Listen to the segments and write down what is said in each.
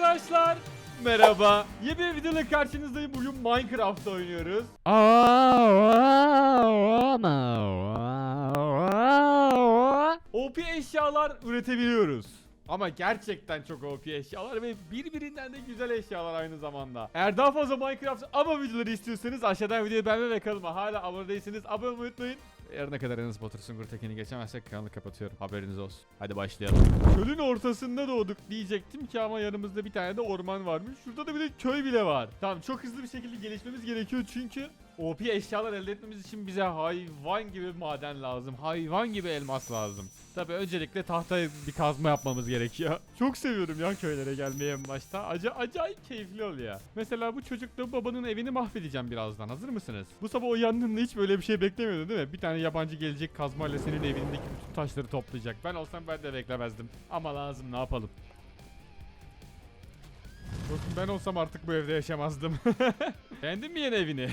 arkadaşlar. Merhaba. Yeni bir videoyla karşınızdayım. Bugün Minecraft oynuyoruz. OP eşyalar üretebiliyoruz. Ama gerçekten çok OP eşyalar ve birbirinden de güzel eşyalar aynı zamanda. Eğer daha fazla Minecraft ama videoları istiyorsanız aşağıdan videoyu beğenme ve kanalıma hala abone değilseniz abone olmayı unutmayın. Yarına kadar Enes Batur Sungur Tekin'i geçemezsek kanalı kapatıyorum. Haberiniz olsun. Hadi başlayalım. Çölün ortasında doğduk diyecektim ki ama yanımızda bir tane de orman varmış. Şurada da bir de köy bile var. Tamam çok hızlı bir şekilde gelişmemiz gerekiyor çünkü OP eşyalar elde etmemiz için bize hayvan gibi maden lazım. Hayvan gibi elmas lazım. Tabi öncelikle tahtaya bir kazma yapmamız gerekiyor. Çok seviyorum ya köylere gelmeyi en başta. Aca acayip keyifli oluyor. Mesela bu çocukla babanın evini mahvedeceğim birazdan. Hazır mısınız? Bu sabah uyandığında hiç böyle bir şey beklemiyordun değil mi? Bir tane yabancı gelecek kazmayla senin evindeki bütün taşları toplayacak. Ben olsam ben de beklemezdim. Ama lazım ne yapalım. Dostum ben olsam artık bu evde yaşamazdım. Beğendin mi yeni evini?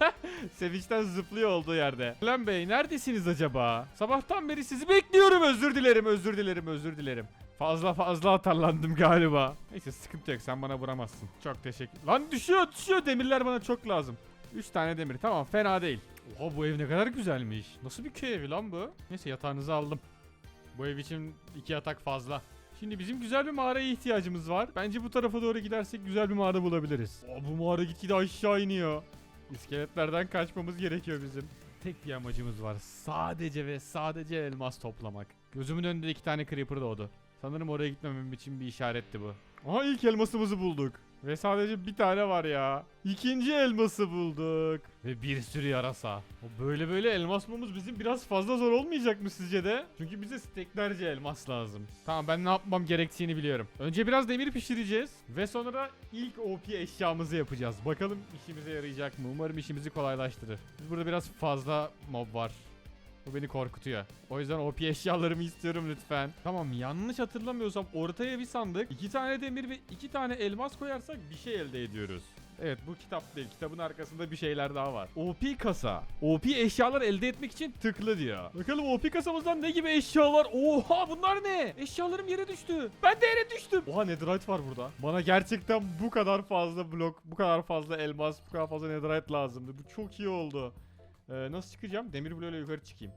Sevinçten zıplıyor olduğu yerde. Lan Bey neredesiniz acaba? Sabahtan beri sizi bekliyorum. Özür dilerim, özür dilerim, özür dilerim. Fazla fazla atarlandım galiba. Neyse sıkıntı yok sen bana vuramazsın. Çok teşekkür. Lan düşüyor düşüyor demirler bana çok lazım. 3 tane demir tamam fena değil. Oha bu ev ne kadar güzelmiş. Nasıl bir köy evi lan bu? Neyse yatağınızı aldım. Bu ev için iki yatak fazla. Şimdi bizim güzel bir mağaraya ihtiyacımız var. Bence bu tarafa doğru gidersek güzel bir mağara bulabiliriz. Aa, bu mağara gitgide aşağı iniyor. İskeletlerden kaçmamız gerekiyor bizim. Tek bir amacımız var. Sadece ve sadece elmas toplamak. Gözümün önünde iki tane creeper doğdu. Sanırım oraya gitmemem için bir işaretti bu. Aha ilk elmasımızı bulduk. Ve sadece bir tane var ya. İkinci elması bulduk. Ve bir sürü yarasa. O böyle böyle elmas bulmamız bizim biraz fazla zor olmayacak mı sizce de? Çünkü bize steklerce elmas lazım. Tamam ben ne yapmam gerektiğini biliyorum. Önce biraz demir pişireceğiz. Ve sonra ilk OP eşyamızı yapacağız. Bakalım işimize yarayacak mı? Umarım işimizi kolaylaştırır. Biz burada biraz fazla mob var. Bu beni korkutuyor. O yüzden OP eşyalarımı istiyorum lütfen. Tamam yanlış hatırlamıyorsam ortaya bir sandık. iki tane demir ve iki tane elmas koyarsak bir şey elde ediyoruz. Evet bu kitap değil. Kitabın arkasında bir şeyler daha var. OP kasa. OP eşyalar elde etmek için tıklı diyor. Bakalım OP kasamızdan ne gibi eşyalar? Oha bunlar ne? Eşyalarım yere düştü. Ben de yere düştüm. Oha netherite var burada. Bana gerçekten bu kadar fazla blok, bu kadar fazla elmas, bu kadar fazla netherite lazımdı. Bu çok iyi oldu. Ee, nasıl çıkacağım? Demir bloğuyla yukarı çıkayım.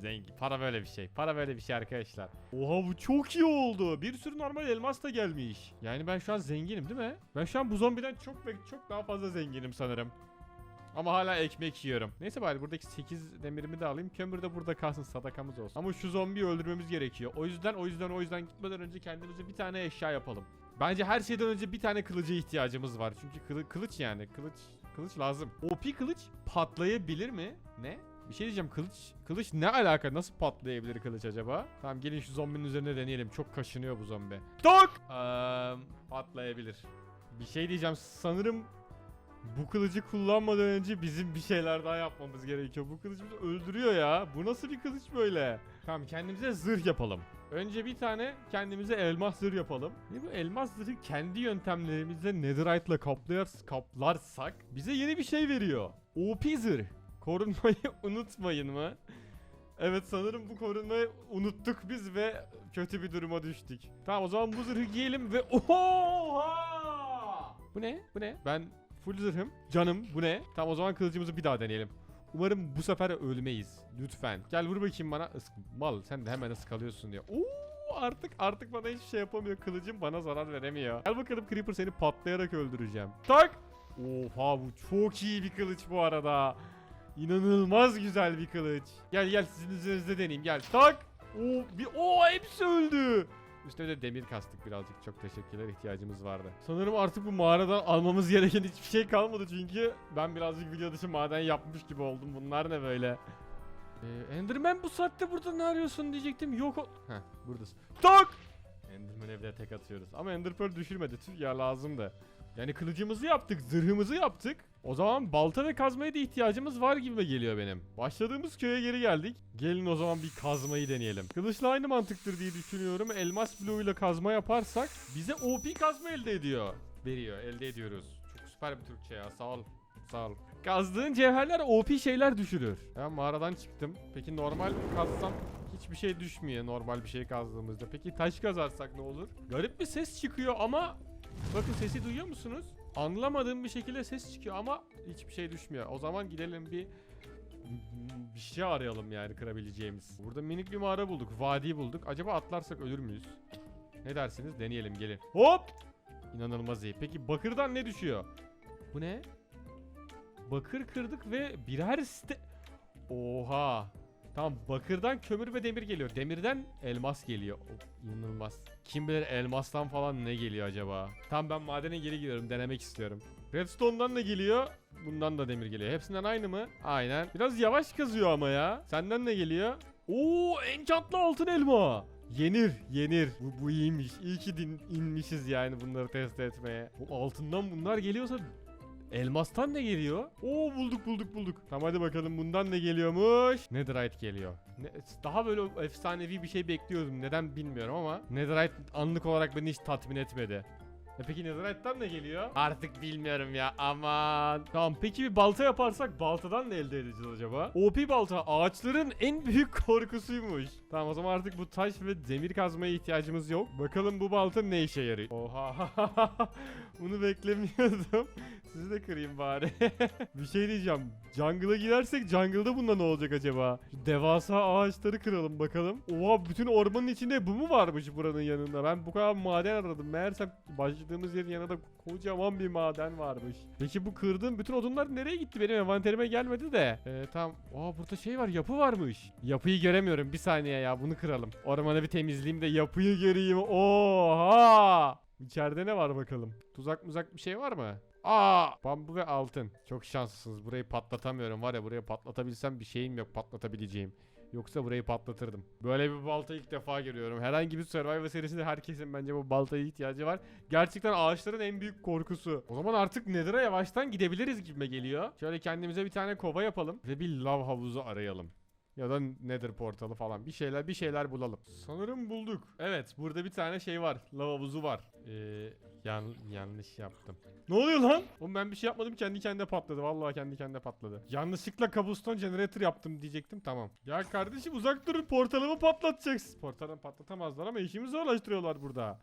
Zengin. Para böyle bir şey. Para böyle bir şey arkadaşlar. Oha bu çok iyi oldu. Bir sürü normal elmas da gelmiş. Yani ben şu an zenginim değil mi? Ben şu an bu zombiden çok çok daha fazla zenginim sanırım. Ama hala ekmek yiyorum. Neyse bari buradaki 8 demirimi de alayım. Kömür de burada kalsın sadakamız olsun. Ama şu zombiyi öldürmemiz gerekiyor. O yüzden o yüzden o yüzden gitmeden önce kendimize bir tane eşya yapalım. Bence her şeyden önce bir tane kılıca ihtiyacımız var. Çünkü kılı- kılıç yani. Kılıç kılıç lazım. OP kılıç patlayabilir mi? Ne? Bir şey diyeceğim kılıç kılıç ne alaka nasıl patlayabilir kılıç acaba? Tamam gelin şu zombinin üzerine deneyelim. Çok kaşınıyor bu zombi. Tok! Eee, patlayabilir. Bir şey diyeceğim sanırım bu kılıcı kullanmadan önce bizim bir şeyler daha yapmamız gerekiyor. Bu kılıç bizi öldürüyor ya. Bu nasıl bir kılıç böyle? Tamam kendimize zırh yapalım. Önce bir tane kendimize elmas zırh yapalım. Ve bu elmas zırhı kendi yöntemlerimizle netherite ile kaplayar, kaplarsak bize yeni bir şey veriyor. OP zırh. Korunmayı unutmayın mı? Evet sanırım bu korunmayı unuttuk biz ve kötü bir duruma düştük. Tamam o zaman bu zırhı giyelim ve oha! Bu ne? Bu ne? Ben full zırhım. Canım bu ne? Tamam o zaman kılıcımızı bir daha deneyelim. Umarım bu sefer ölmeyiz. Lütfen. Gel vur bakayım bana. Isk Mal sen de hemen ıskalıyorsun diyor. Oo artık artık bana hiçbir şey yapamıyor. Kılıcım bana zarar veremiyor. Gel bakalım Creeper seni patlayarak öldüreceğim. Tak! Oha bu çok iyi bir kılıç bu arada. İnanılmaz güzel bir kılıç. Gel gel sizin üzerinizde deneyeyim gel. Tak! Oo bir o hepsi öldü. Üstüne de demir kastık birazcık. Çok teşekkürler ihtiyacımız vardı. Sanırım artık bu mağaradan almamız gereken hiçbir şey kalmadı çünkü ben birazcık video dışı maden yapmış gibi oldum. Bunlar ne böyle? Ee, Enderman bu saatte burada ne arıyorsun diyecektim. Yok o... Heh buradasın. Tak! Enderman evde tek atıyoruz. Ama Ender Pearl düşürmedi. Tüh ya lazımdı. Yani kılıcımızı yaptık, zırhımızı yaptık. O zaman balta ve kazmaya da ihtiyacımız var gibi geliyor benim. Başladığımız köye geri geldik. Gelin o zaman bir kazmayı deneyelim. Kılıçla aynı mantıktır diye düşünüyorum. Elmas bloğuyla kazma yaparsak bize OP kazma elde ediyor. Veriyor, elde ediyoruz. Çok süper bir Türkçe ya. Sağ ol. Sağ ol. Kazdığın cevherler OP şeyler düşürür. Ben mağaradan çıktım. Peki normal kazsam hiçbir şey düşmüyor normal bir şey kazdığımızda. Peki taş kazarsak ne olur? Garip bir ses çıkıyor ama Bakın sesi duyuyor musunuz? Anlamadığım bir şekilde ses çıkıyor ama hiçbir şey düşmüyor. O zaman gidelim bir bir şey arayalım yani kırabileceğimiz. Burada minik bir mağara bulduk. Vadi bulduk. Acaba atlarsak ölür müyüz? Ne dersiniz? Deneyelim gelin. Hop! İnanılmaz iyi. Peki bakırdan ne düşüyor? Bu ne? Bakır kırdık ve birer ste... Oha! Tamam bakırdan kömür ve demir geliyor. Demirden elmas geliyor. O, inanılmaz. Kim bilir elmastan falan ne geliyor acaba? Tamam ben madene geri gidiyorum. Denemek istiyorum. Redstone'dan ne geliyor? Bundan da demir geliyor. Hepsinden aynı mı? Aynen. Biraz yavaş kazıyor ama ya. Senden ne geliyor? Oo enchantlı altın elma. Yenir, yenir. Bu, bu iyiymiş. İyi ki din, inmişiz yani bunları test etmeye. Bu altından bunlar geliyorsa Elmastan ne geliyor? Oo bulduk bulduk bulduk. Tamam hadi bakalım bundan ne geliyormuş? Netherite geliyor. Ne- daha böyle efsanevi bir şey bekliyordum. Neden bilmiyorum ama Netherite anlık olarak beni hiç tatmin etmedi. E peki Netherite'dan ne geliyor? Artık bilmiyorum ya aman. Tamam peki bir balta yaparsak baltadan ne elde edeceğiz acaba? OP balta ağaçların en büyük korkusuymuş. Tamam o zaman artık bu taş ve demir kazmaya ihtiyacımız yok. Bakalım bu balta ne işe yarıyor? Oha. Bunu beklemiyordum. Sizi de kırayım bari. bir şey diyeceğim. Jungle'a girersek jungle'da bunda ne olacak acaba? Şu devasa ağaçları kıralım bakalım. Oha bütün ormanın içinde bu mu varmış buranın yanında? Ben bu kadar maden aradım. Meğerse başladığımız yerin yanında kocaman bir maden varmış. Peki bu kırdığım bütün odunlar nereye gitti? Benim envanterime gelmedi de. Ee, tamam. Aa burada şey var yapı varmış. Yapıyı göremiyorum. Bir saniye ya bunu kıralım. Ormanı bir temizleyeyim de yapıyı göreyim. Oha! İçeride ne var bakalım? Tuzak muzak bir şey var mı? Aa, bambu ve altın. Çok şanslısınız. Burayı patlatamıyorum. Var ya burayı patlatabilsem bir şeyim yok patlatabileceğim. Yoksa burayı patlatırdım. Böyle bir balta ilk defa görüyorum. Herhangi bir Survivor serisinde herkesin bence bu baltaya ihtiyacı var. Gerçekten ağaçların en büyük korkusu. O zaman artık Nether'a yavaştan gidebiliriz gibime geliyor. Şöyle kendimize bir tane kova yapalım ve bir lav havuzu arayalım. Ya da Nether portalı falan bir şeyler bir şeyler bulalım. Sanırım bulduk. Evet burada bir tane şey var. Lav havuzu var. Ee, yan, yanlış yaptım. Ne oluyor lan? Oğlum ben bir şey yapmadım kendi kendine patladı. Vallahi kendi kendine patladı. Yanlışlıkla cobblestone generator yaptım diyecektim tamam. Ya kardeşim uzak durun portalımı patlatacaksın. Portalımı patlatamazlar ama işimi zorlaştırıyorlar burada.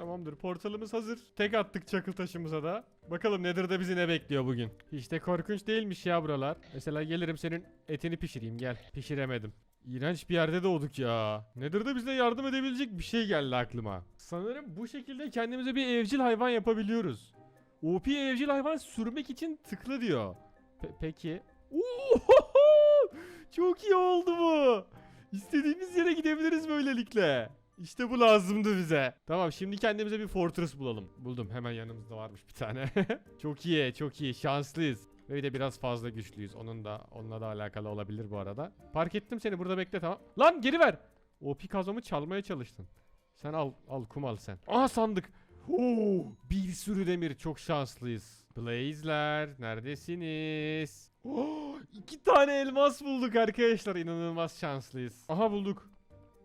Tamamdır portalımız hazır. Tek attık çakıl taşımıza da. Bakalım Nether'da bizi ne bekliyor bugün. Hiç de korkunç değilmiş ya buralar. Mesela gelirim senin etini pişireyim gel. Pişiremedim. İğrenç bir yerde doğduk ya. Nether'da bize yardım edebilecek bir şey geldi aklıma. Sanırım bu şekilde kendimize bir evcil hayvan yapabiliyoruz. OP evcil hayvan sürmek için tıkla diyor. Pe- peki. Ohoho! Çok iyi oldu bu. İstediğimiz yere gidebiliriz böylelikle. İşte bu lazımdı bize. Tamam şimdi kendimize bir fortress bulalım. Buldum hemen yanımızda varmış bir tane. çok iyi çok iyi şanslıyız. Ve bir de biraz fazla güçlüyüz. Onun da onunla da alakalı olabilir bu arada. Park ettim seni burada bekle tamam. Lan geri ver. O pikazamı çalmaya çalıştın. Sen al al kum al sen. Aha sandık. Oo, bir sürü demir çok şanslıyız. Blaze'ler neredesiniz? Oo, iki tane elmas bulduk arkadaşlar inanılmaz şanslıyız. Aha bulduk.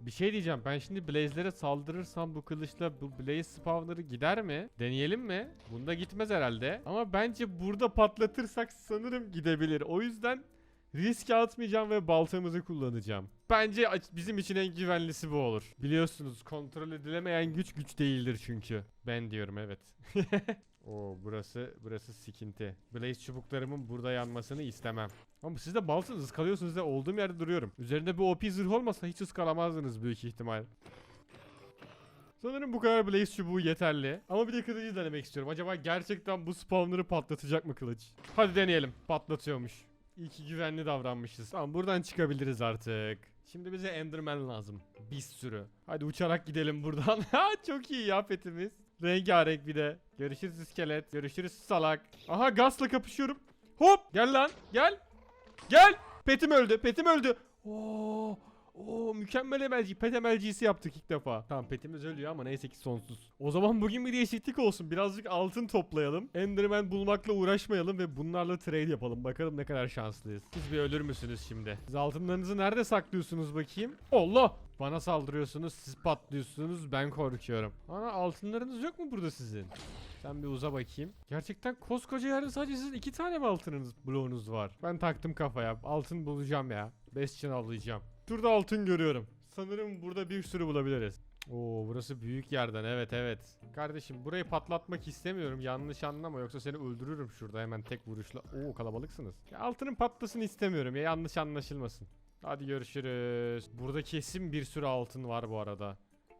Bir şey diyeceğim ben şimdi Blaze'lere saldırırsam bu kılıçla bu Blaze spawner'ı gider mi? Deneyelim mi? Bunda gitmez herhalde. Ama bence burada patlatırsak sanırım gidebilir. O yüzden risk atmayacağım ve baltamızı kullanacağım. Bence bizim için en güvenlisi bu olur. Biliyorsunuz kontrol edilemeyen güç güç değildir çünkü. Ben diyorum evet. Oo burası burası sikinti. Blaze çubuklarımın burada yanmasını istemem. Ama siz de balsınız ıskalıyorsunuz da olduğum yerde duruyorum. Üzerinde bir OP zırh olmasa hiç ıskalamazdınız büyük ihtimal. Sanırım bu kadar Blaze çubuğu yeterli. Ama bir de kılıcı denemek istiyorum. Acaba gerçekten bu spawner'ı patlatacak mı kılıç? Hadi deneyelim. Patlatıyormuş. İyi ki güvenli davranmışız. Tamam buradan çıkabiliriz artık. Şimdi bize Enderman lazım. Bir sürü. Hadi uçarak gidelim buradan. Ha çok iyi ya petimiz. Rengarenk bir de. Görüşürüz iskelet. Görüşürüz salak. Aha gazla kapışıyorum. Hop gel lan gel. Gel. Petim öldü. Petim öldü. Oo. Oo mükemmel emelci. Pet emelcisi yaptık ilk defa. Tamam petimiz ölüyor ama neyse ki sonsuz. O zaman bugün bir değişiklik olsun. Birazcık altın toplayalım. Enderman bulmakla uğraşmayalım ve bunlarla trade yapalım. Bakalım ne kadar şanslıyız. Siz bir ölür müsünüz şimdi? Siz altınlarınızı nerede saklıyorsunuz bakayım? Allah! Bana saldırıyorsunuz, siz patlıyorsunuz, ben korkuyorum. Ana altınlarınız yok mu burada sizin? Sen bir uza bakayım. Gerçekten koskoca yerde sadece sizin iki tane mi altınınız, bloğunuz var? Ben taktım kafaya. Altın bulacağım ya. Bastion avlayacağım. Şurada altın görüyorum. Sanırım burada bir sürü bulabiliriz. Oo burası büyük yerden evet evet. Kardeşim burayı patlatmak istemiyorum yanlış anlama yoksa seni öldürürüm şurada hemen tek vuruşla. Oo kalabalıksınız. Ya altının patlasın istemiyorum ya yanlış anlaşılmasın. Hadi görüşürüz. Burada kesin bir sürü altın var bu arada.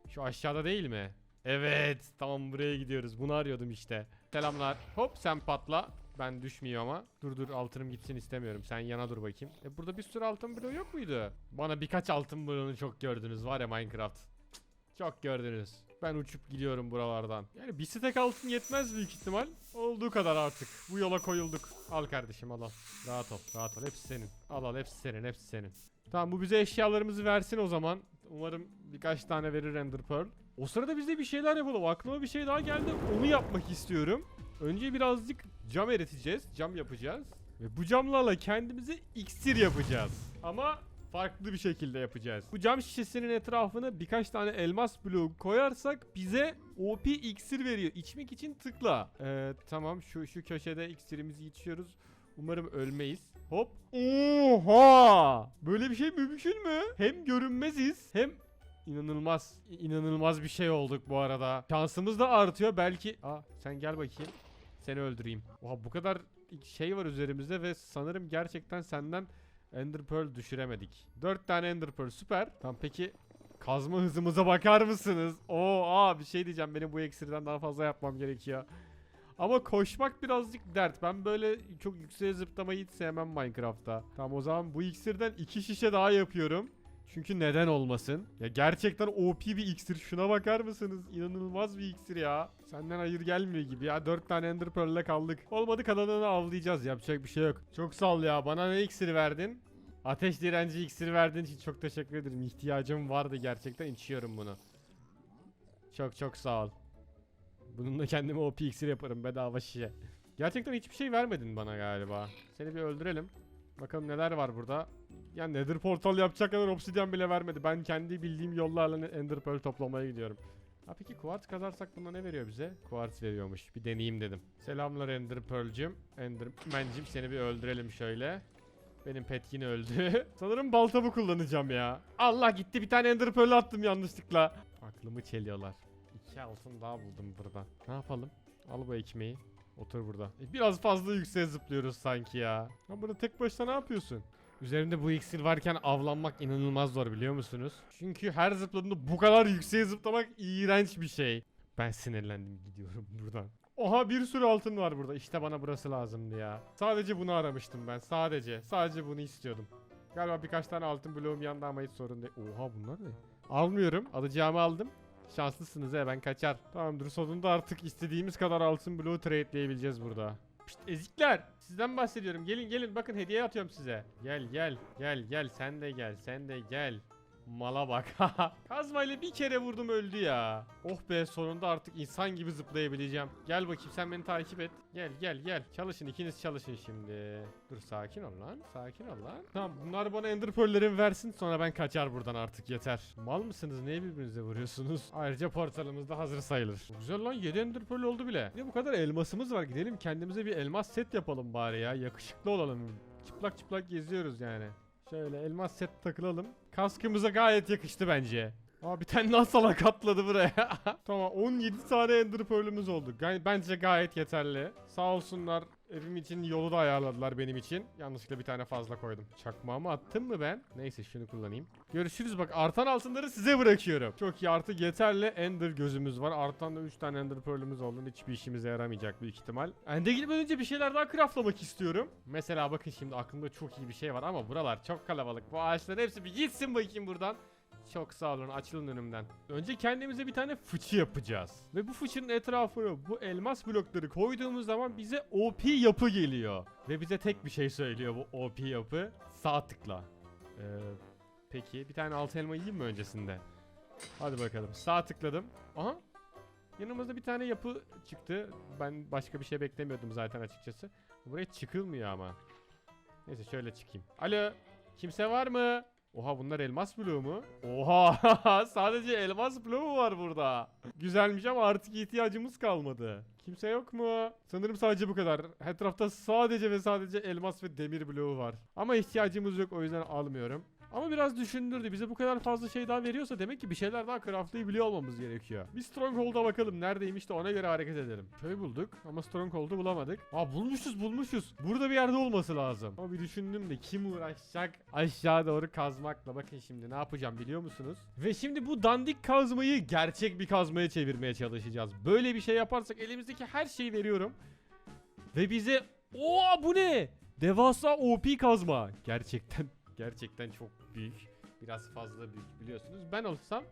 Şu aşağıda değil mi? Evet tamam buraya gidiyoruz bunu arıyordum işte. Selamlar. Hop sen patla. Ben düşmüyor ama. Dur dur altınım gitsin istemiyorum. Sen yana dur bakayım. E burada bir sürü altın bloğu yok muydu? Bana birkaç altın bloğunu çok gördünüz var ya Minecraft. Çok gördünüz. Ben uçup gidiyorum buralardan. Yani bir stek altın yetmez büyük ihtimal. Olduğu kadar artık. Bu yola koyulduk. Al kardeşim al al. Rahat ol rahat ol. Hepsi senin. Al al hepsi senin hepsi senin. Tamam bu bize eşyalarımızı versin o zaman. Umarım birkaç tane verir Ender Pearl. O sırada biz de bir şeyler yapalım. Aklıma bir şey daha geldi. Onu yapmak istiyorum. Önce birazcık cam eriteceğiz. Cam yapacağız. Ve bu camlarla kendimize iksir yapacağız. Ama farklı bir şekilde yapacağız. Bu cam şişesinin etrafına birkaç tane elmas bloğu koyarsak bize OP iksir veriyor. İçmek için tıkla. Ee, tamam şu şu köşede iksirimizi içiyoruz. Umarım ölmeyiz. Hop. Oha! Böyle bir şey mümkün mü? Hem görünmeziz hem inanılmaz inanılmaz bir şey olduk bu arada. Şansımız da artıyor belki. Aa sen gel bakayım. Seni öldüreyim. Oha bu kadar şey var üzerimizde ve sanırım gerçekten senden Ender Pearl düşüremedik. 4 tane Ender Pearl süper. Tamam peki kazma hızımıza bakar mısınız? Oo aa bir şey diyeceğim benim bu eksirden daha fazla yapmam gerekiyor. Ama koşmak birazcık dert. Ben böyle çok yükseğe zıplamayı hiç sevmem Minecraft'ta. Tamam o zaman bu iksirden iki şişe daha yapıyorum. Çünkü neden olmasın? Ya gerçekten OP bir iksir. Şuna bakar mısınız? İnanılmaz bir iksir ya. Senden hayır gelmiyor gibi ya. 4 tane Ender Pearl'le kaldık. Olmadı kalanını avlayacağız. Yapacak bir şey yok. Çok sağ ol ya. Bana ne iksiri verdin? Ateş direnci iksiri verdiğin için çok teşekkür ederim. İhtiyacım vardı gerçekten. içiyorum bunu. Çok çok sağ ol. Bununla kendime OP iksir yaparım bedava şişe. Gerçekten hiçbir şey vermedin bana galiba. Seni bir öldürelim. Bakalım neler var burada. Ya Nether portal yapacak kadar obsidyen bile vermedi. Ben kendi bildiğim yollarla Ender Pearl toplamaya gidiyorum. Ha peki kuartz kazarsak bunda ne veriyor bize? Kuartz veriyormuş. Bir deneyeyim dedim. Selamlar Ender Pearl'cüm. Enderman'cim seni bir öldürelim şöyle. Benim pet yine öldü. Sanırım baltamı kullanacağım ya. Allah gitti bir tane Ender Pearl attım yanlışlıkla. Aklımı çeliyorlar. İki altın daha buldum burada. Ne yapalım? Al bu ekmeği. Otur burada. E, Biraz fazla yükseğe zıplıyoruz sanki ya. Lan burada tek başına ne yapıyorsun? Üzerimde bu iksir varken avlanmak inanılmaz zor biliyor musunuz? Çünkü her zıpladığımda bu kadar yükseğe zıplamak iğrenç bir şey. Ben sinirlendim gidiyorum buradan. Oha bir sürü altın var burada. İşte bana burası lazımdı ya. Sadece bunu aramıştım ben. Sadece. Sadece bunu istiyordum. Galiba birkaç tane altın bloğum yandı ama hiç sorun değil. Oha bunlar ne? Almıyorum. Alacağımı aldım. Şanslısınız he ben kaçar. Tamamdır sonunda artık istediğimiz kadar altın bloğu trade'leyebileceğiz burada. Pişt, ezikler. Sizden bahsediyorum. Gelin gelin bakın hediye atıyorum size. Gel gel gel gel sen de gel sen de gel. Mala bak. Kazmayla bir kere vurdum öldü ya. Oh be sonunda artık insan gibi zıplayabileceğim. Gel bakayım sen beni takip et. Gel gel gel. Çalışın ikiniz çalışın şimdi. Dur sakin ol lan. Sakin ol lan. Tamam bunlar bana ender pearl'lerimi versin sonra ben kaçar buradan artık yeter. Mal mısınız? Niye birbirinize vuruyorsunuz? Ayrıca portalımız da hazır sayılır. Güzel lan 7 ender pearl oldu bile. Ne bu kadar elmasımız var. Gidelim kendimize bir elmas set yapalım bari ya. Yakışıklı olalım. Çıplak çıplak geziyoruz yani. Şöyle elmas set takılalım. Kaskımıza gayet yakıştı bence. Aa bir tane daha salak buraya. tamam 17 tane ender pearl'ümüz oldu. Bence gayet yeterli. Sağ olsunlar evim için yolu da ayarladılar benim için. Yanlışlıkla bir tane fazla koydum. Çakmağımı attım mı ben? Neyse şunu kullanayım. Görüşürüz bak artan altınları size bırakıyorum. Çok iyi artık yeterli ender gözümüz var. Artan da 3 tane ender pearl'ümüz oldu. Hiçbir işimize yaramayacak büyük ihtimal. Ende gitmeden önce bir şeyler daha craftlamak istiyorum. Mesela bakın şimdi aklımda çok iyi bir şey var ama buralar çok kalabalık. Bu ağaçların hepsi bir gitsin bakayım buradan. Çok sağ olun açılın önümden. Önce kendimize bir tane fıçı yapacağız. Ve bu fıçının etrafına bu elmas blokları koyduğumuz zaman bize OP yapı geliyor. Ve bize tek bir şey söylüyor bu OP yapı. Sağ tıkla. Ee, peki bir tane altı elma yiyeyim mi öncesinde? Hadi bakalım sağ tıkladım. Aha Yanımızda bir tane yapı çıktı. Ben başka bir şey beklemiyordum zaten açıkçası. Buraya çıkılmıyor ama. Neyse şöyle çıkayım. Alo kimse var mı? Oha bunlar elmas bloğu mu? Oha sadece elmas bloğu var burada. Güzelmiş ama artık ihtiyacımız kalmadı. Kimse yok mu? Sanırım sadece bu kadar. Etrafta sadece ve sadece elmas ve demir bloğu var. Ama ihtiyacımız yok o yüzden almıyorum. Ama biraz düşündürdü. Bize bu kadar fazla şey daha veriyorsa demek ki bir şeyler daha craftlayabiliyor olmamız gerekiyor. Bir Stronghold'a bakalım neredeymiş de ona göre hareket edelim. Köy bulduk ama Stronghold'u bulamadık. Aa bulmuşuz bulmuşuz. Burada bir yerde olması lazım. Ama bir düşündüm de kim uğraşacak aşağı doğru kazmakla. Bakın şimdi ne yapacağım biliyor musunuz? Ve şimdi bu dandik kazmayı gerçek bir kazmaya çevirmeye çalışacağız. Böyle bir şey yaparsak elimizdeki her şeyi veriyorum. Ve bize... Oo bu ne? Devasa OP kazma. Gerçekten gerçekten çok büyük. Biraz fazla büyük biliyorsunuz. Ben olsam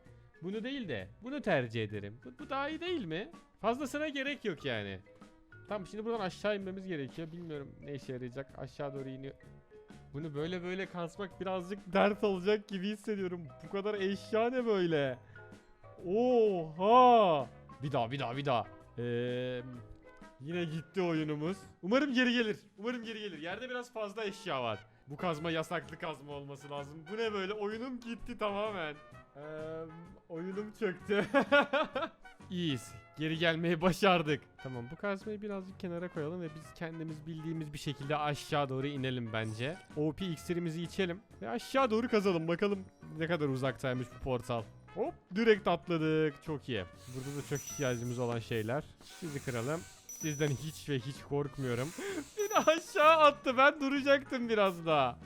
bunu değil de bunu tercih ederim. Bu, bu daha iyi değil mi? Fazlasına gerek yok yani. Tamam şimdi buradan aşağı inmemiz gerekiyor. Bilmiyorum ne işe yarayacak. Aşağı doğru iniyor. Bunu böyle böyle kasmak birazcık dert olacak gibi hissediyorum. Bu kadar eşya ne böyle? Oha! Bir daha bir daha bir daha. Eee... Yine gitti oyunumuz. Umarım geri gelir. Umarım geri gelir. Yerde biraz fazla eşya var. Bu kazma yasaklı kazma olması lazım. Bu ne böyle? Oyunum gitti tamamen. Eee oyunum çöktü. İyiyiz. Geri gelmeyi başardık. Tamam bu kazmayı birazcık kenara koyalım ve biz kendimiz bildiğimiz bir şekilde aşağı doğru inelim bence. OP iksirimizi içelim ve aşağı doğru kazalım. Bakalım ne kadar uzaktaymış bu portal. Hop direkt atladık. Çok iyi. Burada da çok ihtiyacımız olan şeyler. Sizi kıralım. Sizden hiç ve hiç korkmuyorum. Aşağı attı. Ben duracaktım biraz daha.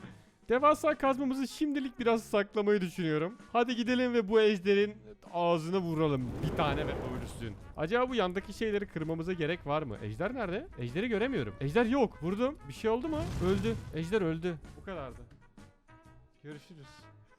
Devasa kazmamızı şimdilik biraz saklamayı düşünüyorum. Hadi gidelim ve bu ejderin ağzına vuralım. Bir tane ve ölsün. Acaba bu yandaki şeyleri kırmamıza gerek var mı? Ejder nerede? Ejderi göremiyorum. Ejder yok. Vurdum. Bir şey oldu mu? Öldü. Ejder öldü. Bu kadardı. Görüşürüz.